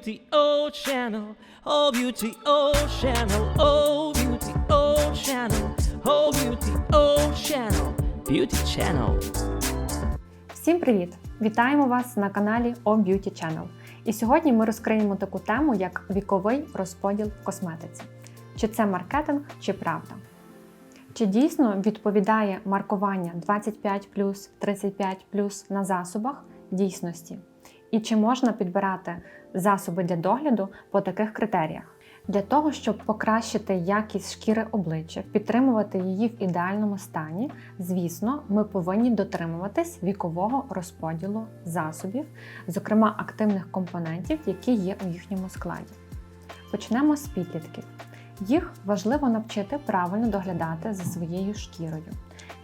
beauty, oh channel, oh beauty, oh channel, oh beauty, oh channel, oh beauty, oh channel, beauty channel. Всім привіт! Вітаємо вас на каналі O Beauty Channel. І сьогодні ми розкриємо таку тему, як віковий розподіл в косметиці. Чи це маркетинг, чи правда? Чи дійсно відповідає маркування 25 35 на засобах дійсності? І чи можна підбирати засоби для догляду по таких критеріях? Для того, щоб покращити якість шкіри обличчя, підтримувати її в ідеальному стані, звісно, ми повинні дотримуватись вікового розподілу засобів, зокрема активних компонентів, які є у їхньому складі. Почнемо з підлітків. Їх важливо навчити правильно доглядати за своєю шкірою,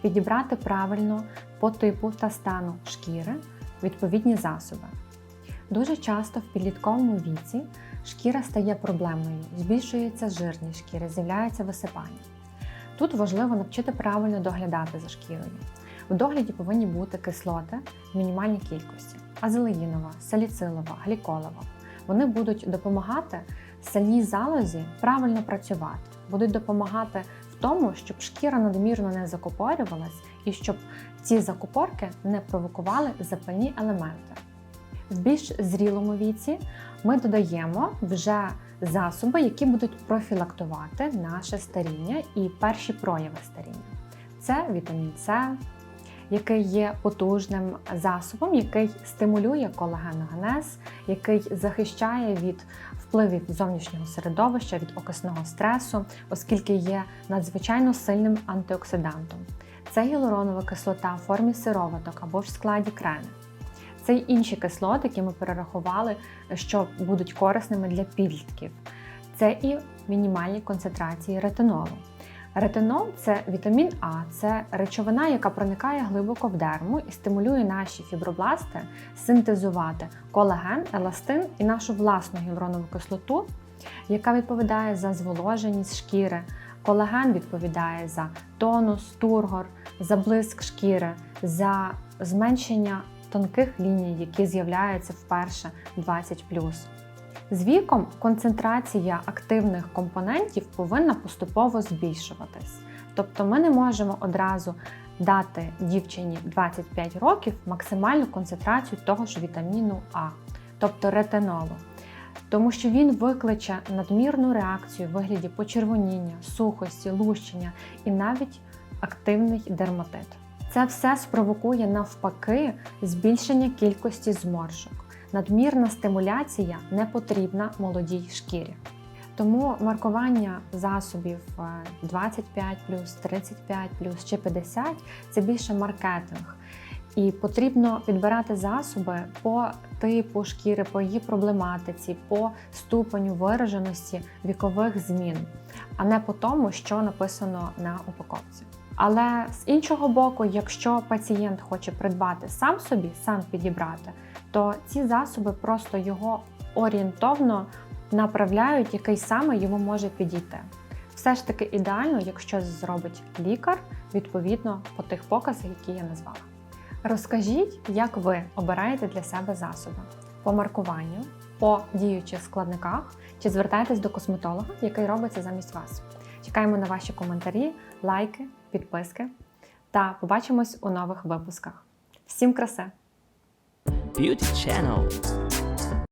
підібрати правильно по типу та стану шкіри відповідні засоби. Дуже часто в підлітковому віці шкіра стає проблемною, збільшується жирність шкіри, з'являється висипання. Тут важливо навчити правильно доглядати за шкірою. В догляді повинні бути кислоти в мінімальній кількості: азелеїнова, саліцилова, гліколова. Вони будуть допомагати сальній залозі правильно працювати, будуть допомагати в тому, щоб шкіра надмірно не закупорювалась і щоб ці закупорки не провокували запальні елементи. В більш зрілому віці ми додаємо вже засоби, які будуть профілактувати наше старіння і перші прояви старіння. Це вітамін С, який є потужним засобом, який стимулює колагеногенез, який захищає від впливів зовнішнього середовища, від окисного стресу, оскільки є надзвичайно сильним антиоксидантом. Це гіалуронова кислота в формі сироваток або ж в складі крени. Це й інші кислоти, які ми перерахували, що будуть корисними для підлітків. Це і мінімальні концентрації ретинолу. Ретинол це вітамін А, це речовина, яка проникає глибоко в дерму і стимулює наші фібробласти синтезувати колаген, еластин і нашу власну гіалуронову кислоту, яка відповідає за зволоженість шкіри. Колаген відповідає за тонус, тургор, за блиск шкіри, за зменшення тонких ліній, які з'являються вперше 20 з віком концентрація активних компонентів повинна поступово збільшуватись. Тобто ми не можемо одразу дати дівчині 25 років максимальну концентрацію того ж вітаміну А, тобто ретинолу. Тому що він викличе надмірну реакцію в вигляді почервоніння, сухості, лущення і навіть активний дерматит. Це все спровокує навпаки збільшення кількості зморшок. Надмірна стимуляція не потрібна молодій шкірі. Тому маркування засобів 25, 35 чи 50 це більше маркетинг. І потрібно підбирати засоби по типу шкіри, по її проблематиці, по ступеню вираженості вікових змін, а не по тому, що написано на упаковці. Але з іншого боку, якщо пацієнт хоче придбати сам собі, сам підібрати, то ці засоби просто його орієнтовно направляють, який саме йому може підійти. Все ж таки ідеально, якщо зробить лікар відповідно по тих показах, які я назвала. Розкажіть, як ви обираєте для себе засоби по маркуванню, по діючих складниках, чи звертаєтесь до косметолога, який робиться замість вас. Чекаємо на ваші коментарі, лайки, підписки та побачимось у нових випусках. Всім краси! Beauty channel.